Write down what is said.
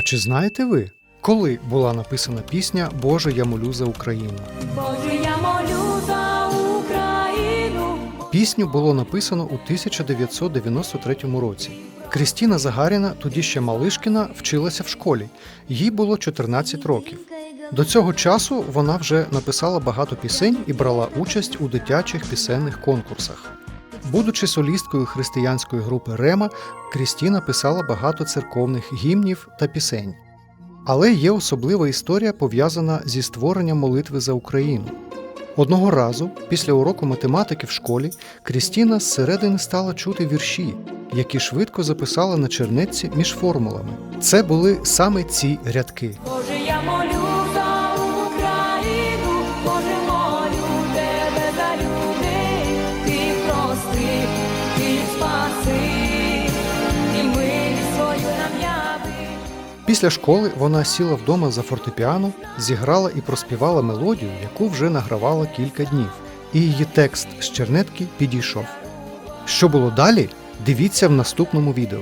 А чи знаєте ви, коли була написана пісня Боже, я молю за Україну? Боже, я молю за Україну. Пісню було написано у 1993 році. Крістіна Загаріна, тоді ще Малишкіна, вчилася в школі. Їй було 14 років. До цього часу вона вже написала багато пісень і брала участь у дитячих пісенних конкурсах. Будучи солісткою християнської групи Рема, Крістіна писала багато церковних гімнів та пісень. Але є особлива історія, пов'язана зі створенням молитви за Україну. Одного разу, після уроку математики в школі, Крістіна зсередини стала чути вірші, які швидко записала на чернетці між формулами. Це були саме ці рядки. Боже, я молю Після школи вона сіла вдома за фортепіано, зіграла і проспівала мелодію, яку вже награвала кілька днів, і її текст з чернетки підійшов. Що було далі? Дивіться в наступному відео.